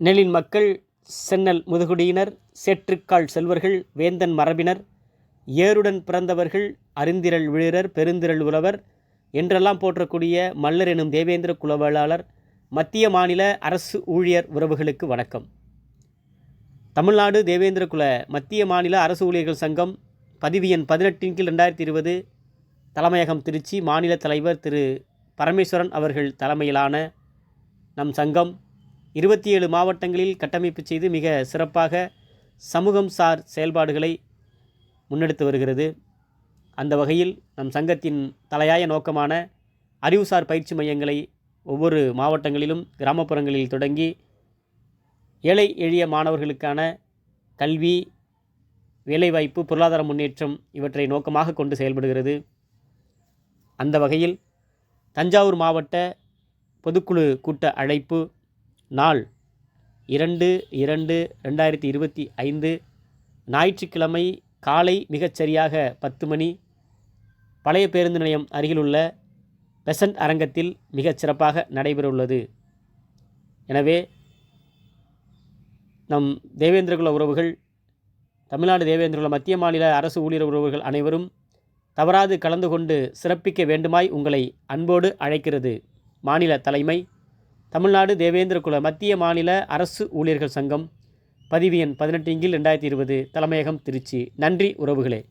நெலின் மக்கள் சென்னல் முதுகுடியினர் சேற்றுக்கால் செல்வர்கள் வேந்தன் மரபினர் ஏருடன் பிறந்தவர்கள் அறிந்திரள் வீழர் பெருந்திரள் உழவர் என்றெல்லாம் போற்றக்கூடிய மல்லர் எனும் தேவேந்திர குலவேளாளர் மத்திய மாநில அரசு ஊழியர் உறவுகளுக்கு வணக்கம். தமிழ்நாடு தேவேந்திர குல மத்திய மாநில அரசு ஊழியர்கள் சங்கம் பதிவு எண் பதினெட்டின் கீழ் ரெண்டாயிரத்தி இருபது தலைமையகம் திருச்சி மாநில தலைவர் திரு. பரமேஸ்வரன் அவர்கள் தலைமையிலான நம் சங்கம் இருபத்தி ஏழு மாவட்டங்களில் கட்டமைப்பு செய்து மிக சிறப்பாக சமூகம் சார் செயல்பாடுகளை முன்னெடுத்து வருகிறது. அந்த வகையில் நம் சங்கத்தின் தலையாய நோக்கமான அறிவுசார் பயிற்சி மையங்களை ஒவ்வொரு மாவட்டங்களிலும் கிராமப்புறங்களில் தொடங்கி ஏழை எளிய மாணவர்களுக்கான கல்வி வேலைவாய்ப்பு பொருளாதார முன்னேற்றம் இவற்றை நோக்கமாக கொண்டு செயல்படுகிறது. அந்த வகையில் தஞ்சாவூர் மாவட்ட பொதுக்குழு கூட்ட அழைப்பு நாள் இரண்டு இரண்டு ரெண்டாயிரத்தி இருபத்தி ஐந்து ஞாயிற்றுக்கிழமை காலை மிகச்சரியாக பத்து மணி. பழைய பேருந்து நிலையம் அருகிலுள்ள பெசன்ட் அரங்கத்தில் மிகச் சிறப்பாக நடைபெறவுள்ளது. எனவே நம் தேவேந்திரகுல உறவுகள் தமிழ்நாடு தேவேந்திரகுல மத்திய மாநில அரசு ஊழியர் உறவுகள் அனைவரும் தவறாது கலந்து கொண்டு சிறப்பிக்க வேண்டுமாய் உங்களை அன்போடு அழைக்கிறது. மாநில தலைமை தமிழ்நாடு தேவேந்திர குல மத்திய மாநில அரசு ஊழியர்கள் சங்கம். பதிவு எண் பதினெட்டு இங்கில் ரெண்டாயிரத்தி இருபது தலைமையகம் திருச்சி. நன்றி உறவுகளே.